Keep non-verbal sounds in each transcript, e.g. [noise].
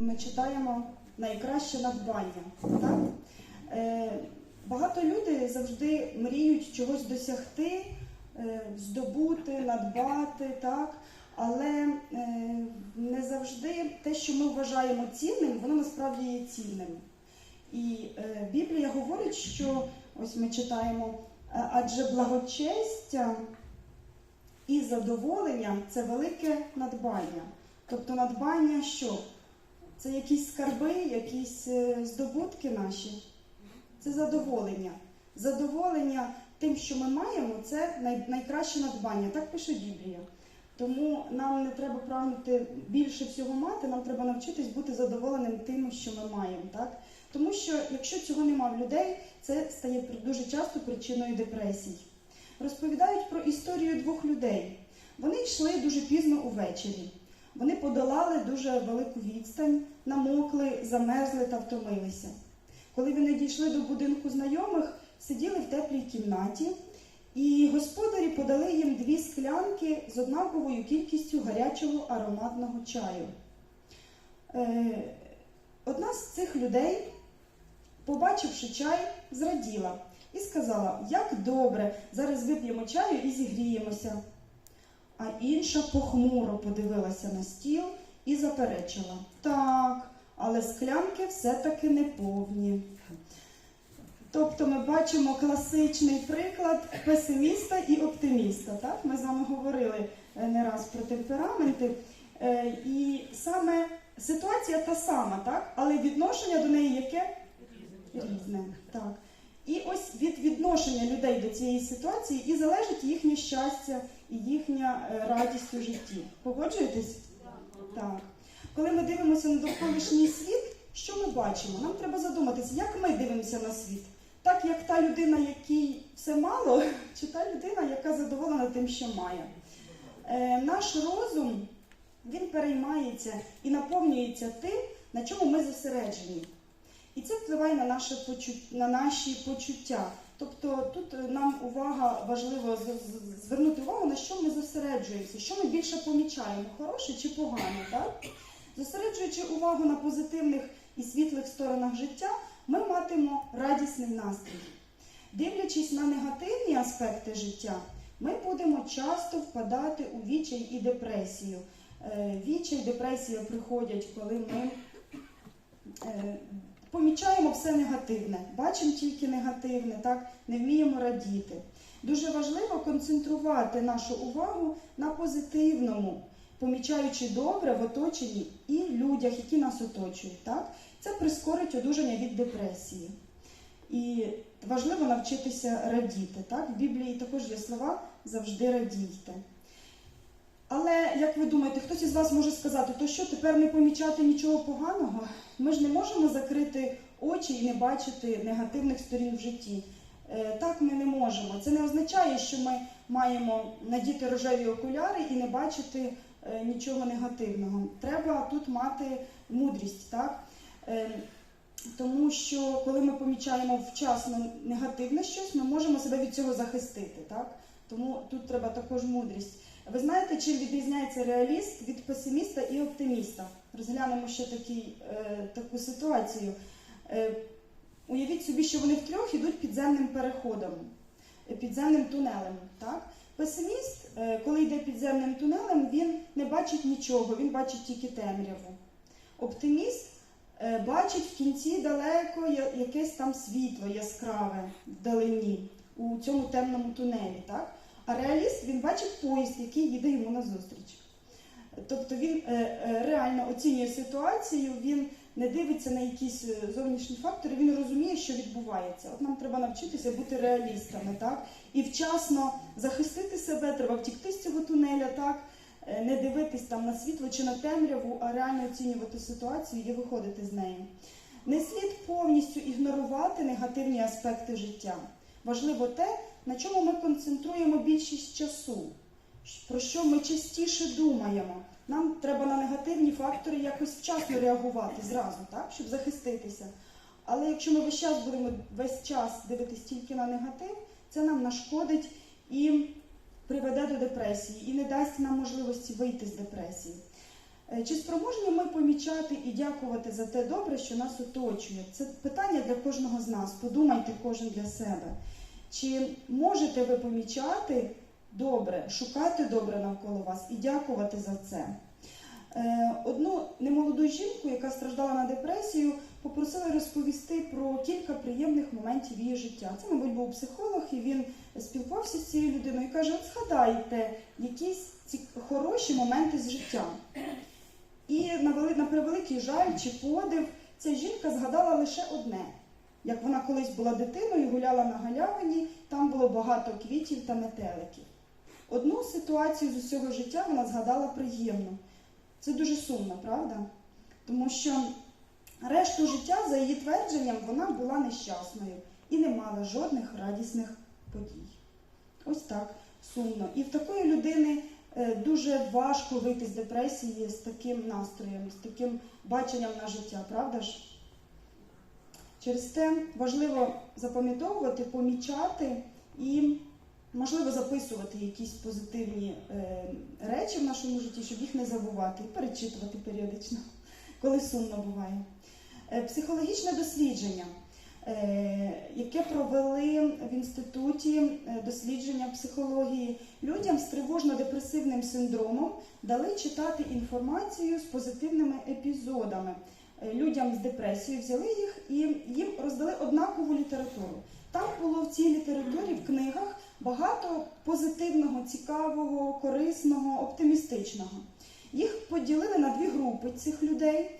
ми читаємо найкраще надбання. Так? Е, багато людей завжди мріють чогось досягти, е, здобути, надбати, так? але е, не завжди те, що ми вважаємо цінним, воно насправді є цінним. І е, Біблія говорить, що ось ми читаємо, адже благочестя і задоволення це велике надбання. Тобто надбання що? Це якісь скарби, якісь е, здобутки наші. Це задоволення. Задоволення тим, що ми маємо, це найкраще надбання. Так пише Біблія. Тому нам не треба прагнути більше всього мати, нам треба навчитись бути задоволеним тим, що ми маємо. Так? Тому що якщо цього нема в людей, це стає дуже часто причиною депресій. Розповідають про історію двох людей. Вони йшли дуже пізно увечері. Вони подолали дуже велику відстань, намокли, замерзли та втомилися. Коли вони дійшли до будинку знайомих, сиділи в теплій кімнаті, і господарі подали їм дві склянки з однаковою кількістю гарячого ароматного чаю. Е, Одна з цих людей, побачивши чай, зраділа і сказала: Як добре, зараз вип'ємо чаю і зігріємося. А інша похмуро подивилася на стіл і заперечила: Так, але склянки все-таки не повні. Тобто ми бачимо класичний приклад песиміста і оптиміста. Так? Ми з вами говорили е, не раз про темпераменти. Е, І саме ситуація та сама, так? але відношення до неї яке? Різне. Так. І ось від відношення людей до цієї ситуації і залежить їхнє щастя і їхня е, радість у житті. Погоджуєтесь? Так. Коли ми дивимося на довколишній світ, що ми бачимо? Нам треба задуматися, як ми дивимося на світ. Так як та людина, якій все мало, [laughs] чи та людина, яка задоволена тим, що має. Е, наш розум він переймається і наповнюється тим, на чому ми зосереджені. І це впливає на, наше почу... на наші почуття. Тобто тут е, нам увага важливо звернути увагу, на що ми зосереджуємося, що ми більше помічаємо, хороше чи погане. Так? Зосереджуючи увагу на позитивних і світлих сторонах життя, ми матимемо радісний настрій. Дивлячись на негативні аспекти життя, ми будемо часто впадати у відчай і депресію. Е, Відчай, депресія приходять, коли ми е, помічаємо все негативне, бачимо тільки негативне, так не вміємо радіти. Дуже важливо концентрувати нашу увагу на позитивному, помічаючи добре в оточенні і людях, які нас оточують. Так? Це прискорить одужання від депресії. І важливо навчитися радіти. Так? В Біблії також є слова завжди радійте. Але як ви думаєте, хтось із вас може сказати, то що тепер не помічати нічого поганого? Ми ж не можемо закрити очі і не бачити негативних сторін в житті. Е, Так ми не можемо. Це не означає, що ми маємо надіти рожеві окуляри і не бачити е, нічого негативного. Треба тут мати мудрість, так? Е, Тому що коли ми помічаємо вчасно негативне щось, ми можемо себе від цього захистити. Так? Тому тут треба також мудрість. Ви знаєте, чим відрізняється реаліст від песиміста і оптиміста? Розглянемо ще такий, е, таку ситуацію. Е, уявіть собі, що вони втрьох ідуть підземним переходом, е, підземним тунелем. Так? Песиміст, е, коли йде підземним тунелем, він не бачить нічого, він бачить тільки темряву. Оптиміст е, бачить в кінці далеко якесь там світло яскраве вдалині у цьому темному тунелі. Так? А реаліст він бачить поїзд, який їде йому назустріч. Тобто він е, е, реально оцінює ситуацію, він не дивиться на якісь е, зовнішні фактори, він розуміє, що відбувається. От нам треба навчитися бути реалістами, так? І вчасно захистити себе, треба втікти з цього тунеля, так? Не дивитись там на світло чи на темряву, а реально оцінювати ситуацію і виходити з неї. Не слід повністю ігнорувати негативні аспекти життя. Важливо те, на чому ми концентруємо більшість часу, про що ми частіше думаємо. Нам треба на негативні фактори якось вчасно реагувати зразу, так, щоб захиститися. Але якщо ми весь час будемо весь час дивитись тільки на негатив, це нам нашкодить і приведе до депресії, і не дасть нам можливості вийти з депресії. Е, Чи спроможні ми помічати і дякувати за те добре, що нас оточує? Це питання для кожного з нас. Подумайте кожен для себе. Чи можете ви помічати добре, шукати добре навколо вас і дякувати за це? Е, Одну немолоду жінку, яка страждала на депресію, попросили розповісти про кілька приємних моментів її життя. Це, мабуть, був психолог, і він спілкувався з цією людиною і каже: от згадайте якісь ці хороші моменти з життя. І на превеликий жаль чи подив, ця жінка згадала лише одне. Як вона колись була дитиною, гуляла на галявині, там було багато квітів та метеликів. Одну ситуацію з усього життя вона згадала приємно. Це дуже сумно, правда? Тому що решту життя, за її твердженням, вона була нещасною і не мала жодних радісних подій. Ось так сумно. І в такої людини е, дуже важко вийти з депресії з таким настроєм, з таким баченням на життя, правда ж? Через те важливо запам'ятовувати, помічати і, можливо, записувати якісь позитивні е, речі в нашому житті, щоб їх не забувати, і перечитувати періодично, коли сумно буває. Е, психологічне дослідження, е, яке провели в інституті дослідження психології, людям з тривожно-депресивним синдромом дали читати інформацію з позитивними епізодами. Е, Людям з депресією взяли їх і їм роздали однакову літературу. Там було в цій літературі в книгах багато позитивного, цікавого, корисного, оптимістичного. Їх поділили на дві групи цих людей.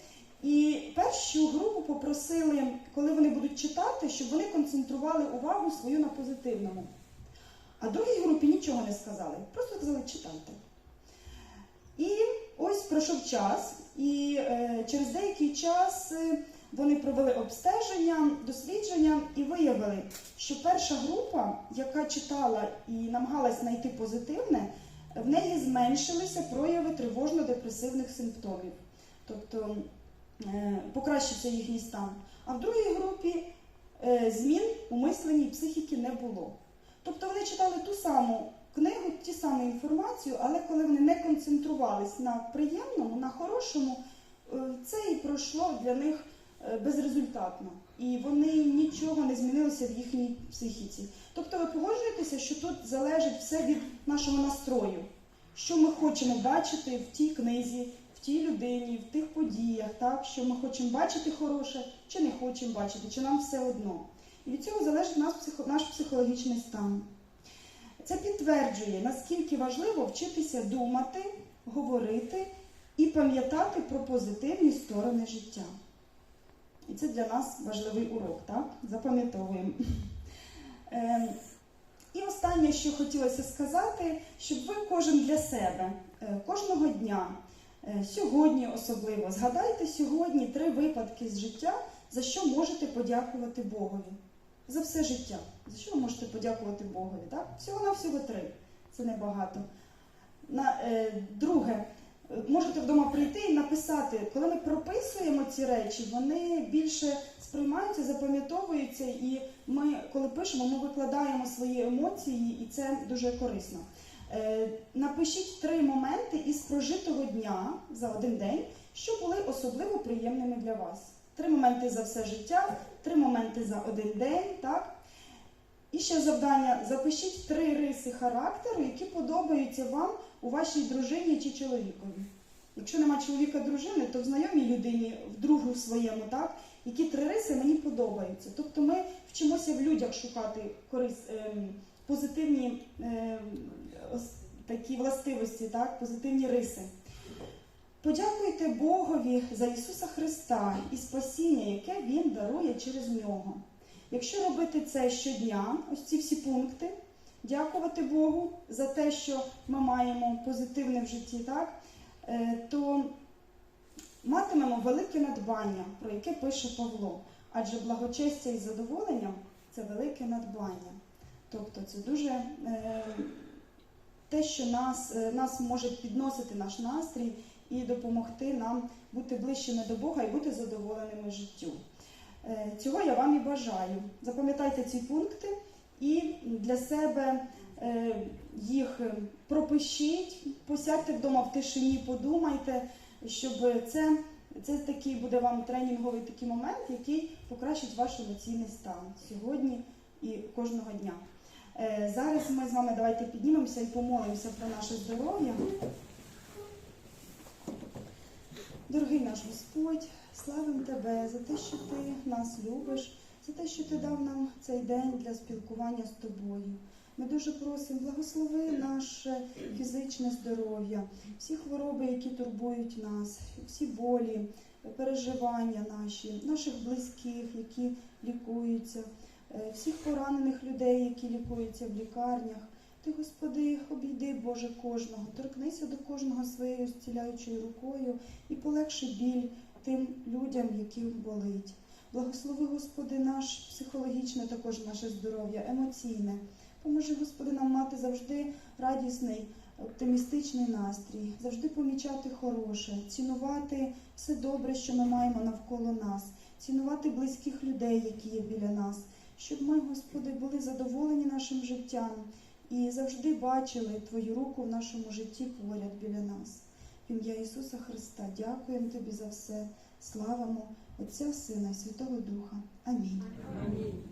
І першу групу попросили, коли вони будуть читати, щоб вони концентрували увагу свою на позитивному. А другій групі нічого не сказали, просто сказали читайте. І ось пройшов час, і е, через деякий час е, вони провели обстеження, дослідження і виявили, що перша група, яка читала і намагалась знайти позитивне, в неї зменшилися прояви тривожно-депресивних симптомів. Тобто е, покращився їхній стан. А в другій групі змін у мисленні психіки не було. Тобто вони читали ту саму книгу, ті саму інформацію, але коли вони не концентрувались на приємному, на хорошому, е, це і пройшло для них е, безрезультатно. І вони нічого не змінилося в їхній психіці. Тобто ви погоджуєтеся, що тут залежить все від нашого настрою, що ми хочемо бачити в тій книзі, в тій людині, в тих подіях, так? що ми хочемо бачити хороше, чи не хочемо бачити, чи нам все одно. І від цього залежить наш психологічний стан. Це підтверджує, наскільки важливо вчитися думати, говорити і пам'ятати про позитивні сторони життя. І це для нас важливий урок, так? Запам'ятовуємо. Ем, І останнє, що хотілося сказати, щоб ви кожен для себе е, кожного дня, е, сьогодні особливо, згадайте сьогодні три випадки з життя, за що можете подякувати Богові. За все життя. За що ви можете подякувати Богові? Так? Всього на всього три. Це небагато. На, е, друге, можете вдома прийти і написати, коли ми прописуємо ці речі, вони більше сприймаються, запам'ятовуються, і ми, коли пишемо, ми викладаємо свої емоції, і це дуже корисно. Е, напишіть три моменти із прожитого дня за один день, що були особливо приємними для вас. Три моменти за все життя, три моменти за один день, так? І ще завдання: запишіть три риси характеру, які подобаються вам у вашій дружині чи чоловікові. Якщо нема чоловіка дружини, то в знайомій людині, в другу своєму, так, які три риси мені подобаються. Тобто ми вчимося в людях шукати корис, ем, позитивні ем, такі властивості, так, позитивні риси. Подякуйте Богові за Ісуса Христа і спасіння, яке Він дарує через нього. Якщо робити це щодня, ось ці всі пункти, дякувати Богу за те, що ми маємо позитивне в житті, так, е, то матимемо велике надбання, про яке пише Павло. Адже благочестя і задоволенням це велике надбання. Тобто це дуже е, те, що нас, е, нас може підносити наш настрій і допомогти нам бути ближчими до Бога і бути задоволеними життю. Е, Цього я вам і бажаю. Запам'ятайте ці пункти і для себе е, їх пропишіть, посядьте вдома в тишині, подумайте, щоб це, це такий буде вам тренінговий такий момент, який покращить ваш емоційний стан сьогодні і кожного дня. Е, Зараз ми з вами давайте піднімемося і помолимося про наше здоров'я. Дорогий наш Господь, славим Тебе за те, що Ти нас любиш, за те, що Ти дав нам цей день для спілкування з тобою. Ми дуже просимо, благослови наше фізичне здоров'я, всі хвороби, які турбують нас, всі болі, переживання наші, наших близьких, які лікуються, е, всіх поранених людей, які лікуються в лікарнях. Ти, Господи, обійди, Боже, кожного, торкнися до кожного своєю зціляючою рукою і полегши біль тим людям, яким болить. Благослови, Господи, наш психологічне також наше здоров'я, емоційне. Поможи, Господи, нам мати завжди радісний, оптимістичний настрій, завжди помічати хороше, цінувати все добре, що ми маємо навколо нас, цінувати близьких людей, які є біля нас, щоб ми, Господи, були задоволені нашим життям і завжди бачили Твою руку в нашому житті поряд біля нас. Ім'я Ісуса Христа дякуємо Тобі за все. Славимо Отця, Сина і Святого Духа. Амінь. Амінь.